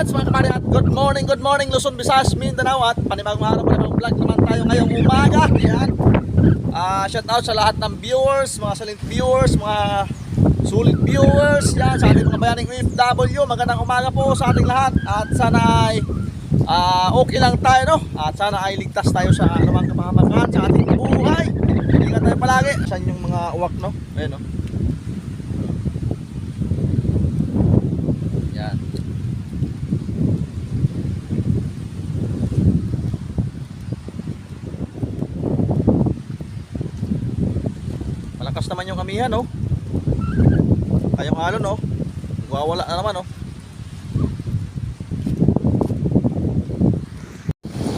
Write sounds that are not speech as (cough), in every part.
What's mga kamari at good morning, good morning Luzon, Visayas, Mindanao at panibagong araw, panibagong vlog naman tayo ngayong umaga. Yan. Ah, shout out sa lahat ng viewers, mga silent viewers, mga sulit viewers, yan sa ating mga bayaning OFW. Magandang umaga po sa ating lahat at sana ay ah, okay lang tayo no at sana ay ligtas tayo sa anumang kapahamakan sa ating buhay. Ingat tayo palagi. Saan yung mga uwak no? Ayun no. Yan. Malakas naman yung amihan, no? Kayong alon, no? Wawala na naman, no?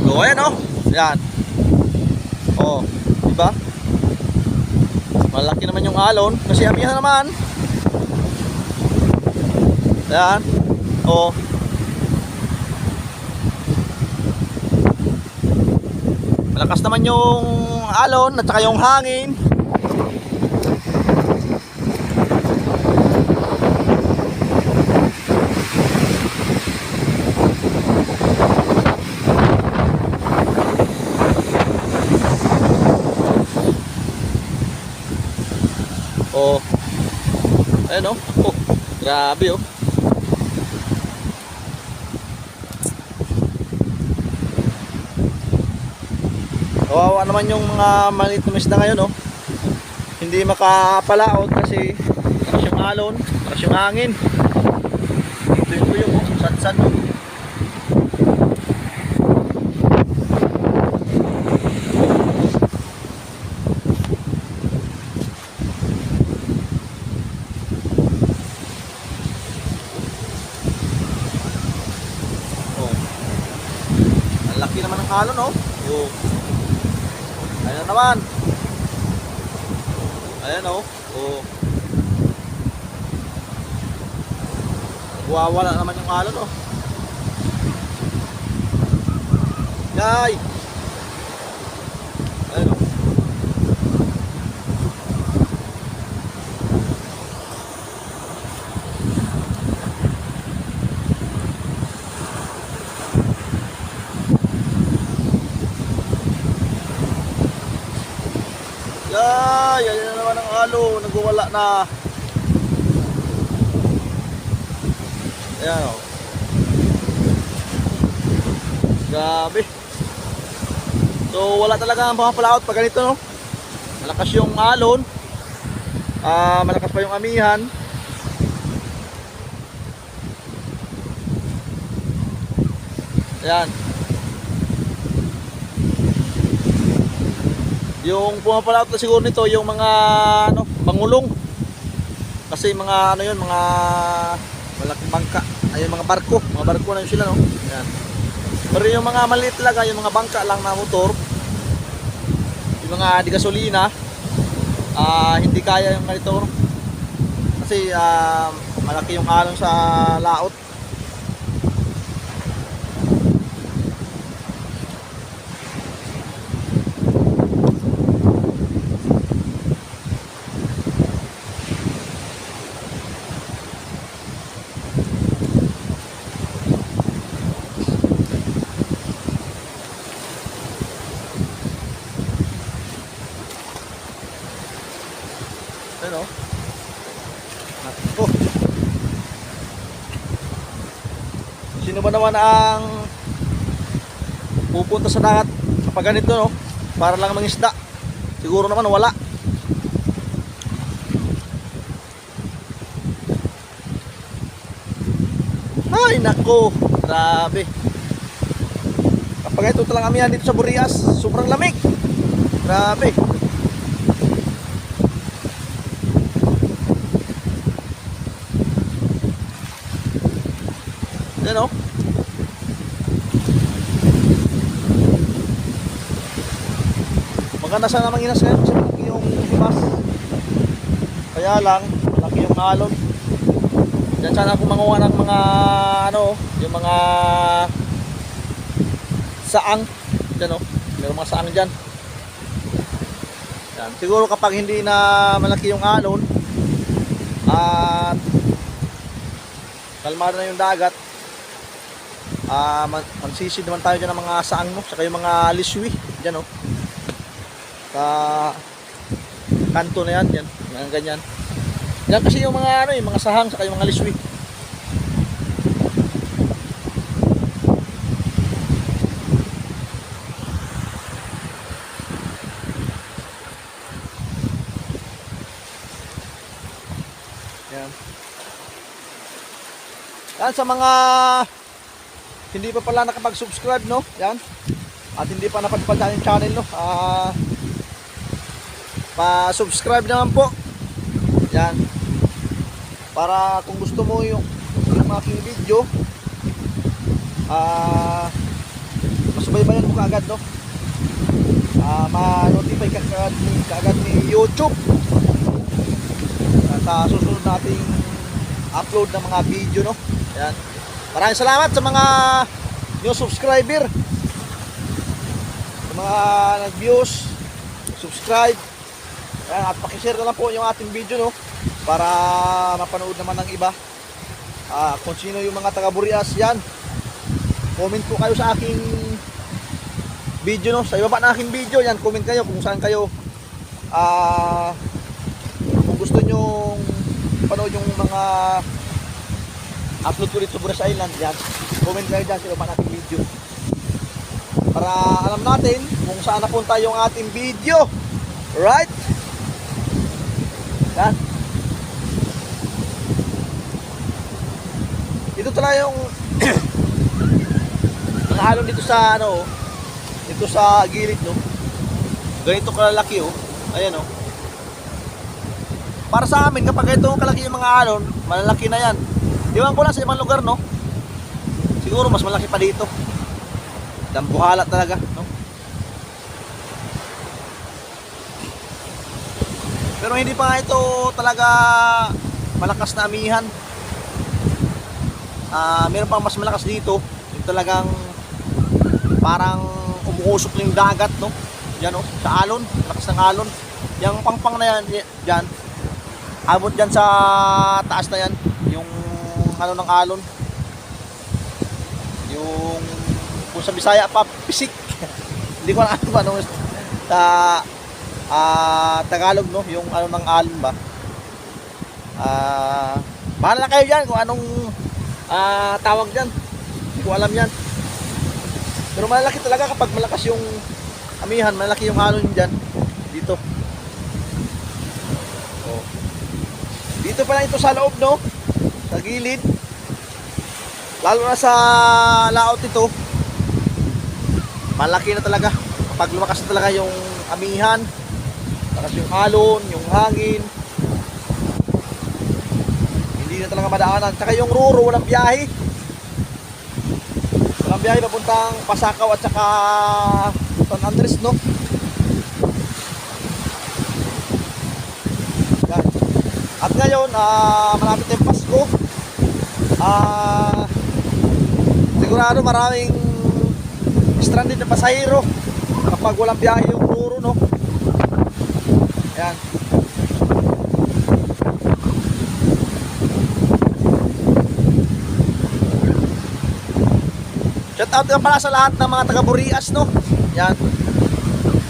So, ayan, no? Yan. Oh, di ba? Malaki naman yung alon kasi amihan naman. Ayan. Oh. Malakas naman yung alon at saka yung hangin. Oh. Ayan oh. Oh. Grabe oh. Kawawa naman yung mga maliit na isda ngayon, oh. Hindi makapalaot kasi lakas yung alon, lakas yung hangin. Ito yung tuyong, oh. Sad-sad. Oh. Ang laki naman ng alon, oh. Yung Ayan naman. Ayan oh. Oh. Wawala naman yung alon oh. Yay! Ayan oh. Yay! Ayan alo. Nagwawala na. Ayan o. Grabe. So wala talaga ang pumapalaot pag ganito no. Malakas yung alon. Ah, malakas pa yung amihan. Ayan. Yung pumapalaot na siguro nito yung mga ano, pangulong. Kasi mga ano yun, mga malaking bangka. Ayun mga barko, mga barko na yun sila no. Yan. Pero yung mga maliit talaga, yung mga bangka lang na motor, yung mga di gasolina, ah hindi kaya yung ganito. no. Kasi ah, malaki yung alon sa laot. Ano? Nako. Sino ba naman ang pupunta sa dagat kapag ganito no? Para lang mangisda. Siguro naman wala. Ay nako, grabe. Kapag ito talang amihan dito sa Burias, sobrang lamig. Grabe. Yan o. Maganda ngayon kasi malaki yung himas. Kaya lang, malaki yung alon. Diyan sana ako manguha ng mga ano, yung mga saang. Diyan o. Meron mga saang dyan. Yan. Siguro kapag hindi na malaki yung alon at kalmado na yung dagat, Ah, mag magsisid naman tayo dyan ng mga saang no, saka yung mga liswi, dyan oh. Sa kanto na yan, yan, mga ganyan. Yan kasi yung mga ano, yung mga sahang saka yung mga liswi. Yan. Yan sa mga hindi pa pala nakapag-subscribe no. Yan. At hindi pa napadpad yung channel no. Ah pa-subscribe naman po. Yan. Para kung gusto mo yung, yung aking video ah masubaybayan mo kaagad no. Ah ma-notify ka kaagad ni, kaagad ni YouTube sa susunod nating upload ng mga video no. Yan. Maraming salamat sa mga new subscriber. Sa mga nag-views, subscribe. Yan, at paki-share na lang po yung ating video no para mapanood naman ng iba. Ah, kung sino yung mga taga Burias yan. Comment po kayo sa aking video no. Sa ibaba ng aking video yan, comment kayo kung saan kayo ah kung gusto nyo panood yung mga upload ko dito sa Buras Island yan, comment kayo dyan sa ibaba nating video para alam natin kung saan napunta yung ating video right yan ito talaga yung (clears throat) mga alon dito sa ano dito sa gilid no ganito kalalaki oh ayan oh para sa amin, kapag ito kalaki yung mga alon, malalaki na yan. Iwan ko lang sa ibang lugar, no? Siguro mas malaki pa dito. Dambuhala talaga, no? Pero hindi pa ito talaga malakas na amihan. Ah, meron pang mas malakas dito. Yung talagang parang umuusok na yung dagat, no? Yan, oh, sa alon, lakas ng alon. Yung pangpang na yan, dyan, abot dyan sa taas na yan yung ano ng alon yung kung sa Bisaya pa pisik (laughs) hindi ko alam kung ano sa ah, Tagalog no yung ano ng alon ba ah bahala na kayo dyan kung anong ah, tawag dyan hindi ko alam yan pero malaki talaga kapag malakas yung amihan malaki yung alon dyan dito oh dito pa lang ito sa loob, no? Sa gilid. Lalo na sa layout ito. Malaki na talaga. Kapag lumakas na talaga yung amihan, lakas yung alon, yung hangin. Hindi na talaga madaanan. Tsaka yung ruro, walang biyahe. Walang biyahe papuntang Pasakaw at saka San Andres, no? Yan. At ngayon, ah malapit na yung Pasko. Ah sigurado maraming stranded na pasahero kapag walang biyahe yung Ruro, no? Yan. Shout out nga pala sa lahat ng mga taga Burias, no? Yan.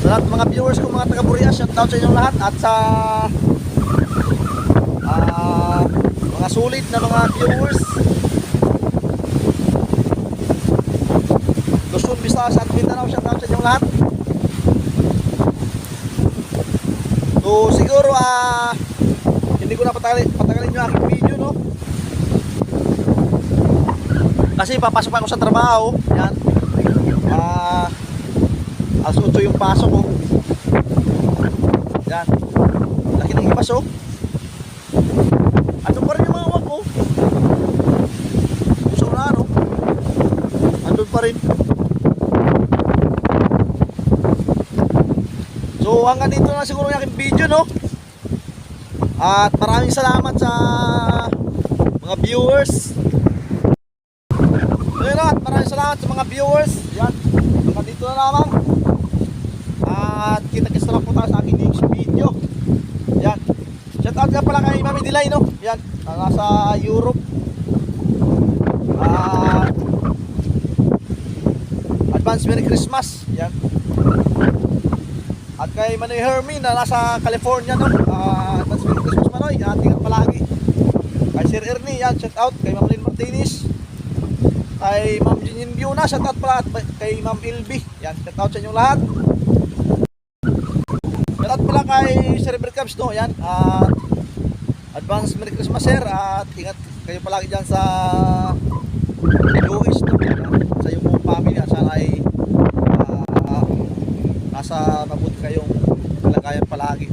Sa lahat mga viewers ko, mga taga Burias, shout out sa inyong lahat at sa ah mga sulit na mga viewers Luzon, Visayas at Mindanao shout out sa inyong lahat so siguro ah hindi ko na patagalin, patagalin yung aking video no kasi papasok pa ako sa trabaho yan ah alas 8 yung pasok ko yan laki ng ibas oh Andun pa rin yung mga wag ko. Gusto ano. Andun pa rin. So hanggang dito na siguro yung aking video no. At maraming salamat sa mga viewers. So yun at maraming salamat sa mga viewers. Yan. Hanggang dito na lamang. At kita-kits na po tayo sa aking next video. Yan. Shout out nga pala kay Mami Dilay no. Yan, nasa Europe. Ah, advance Merry Christmas. Yan. At kay Manoy Hermie na nasa California no. Ah, advance Merry Christmas Manoy. At ingat palagi. Kay Sir Ernie, yan, shout out. Kay Ma'am Lynn Martinez kay Ma'am Jinin Biuna, shout out pala at kay Ma'am Ilby. Yan, shout out sa inyo lahat. Shout out pala kay Sir River Cubs, no? Yan, at advance Merry Christmas, Sir. At ingat kayo palagi dyan sa Luis, no? Sa iyong mga family, at sana ay uh, nasa mabuti kayong kalagayan palagi.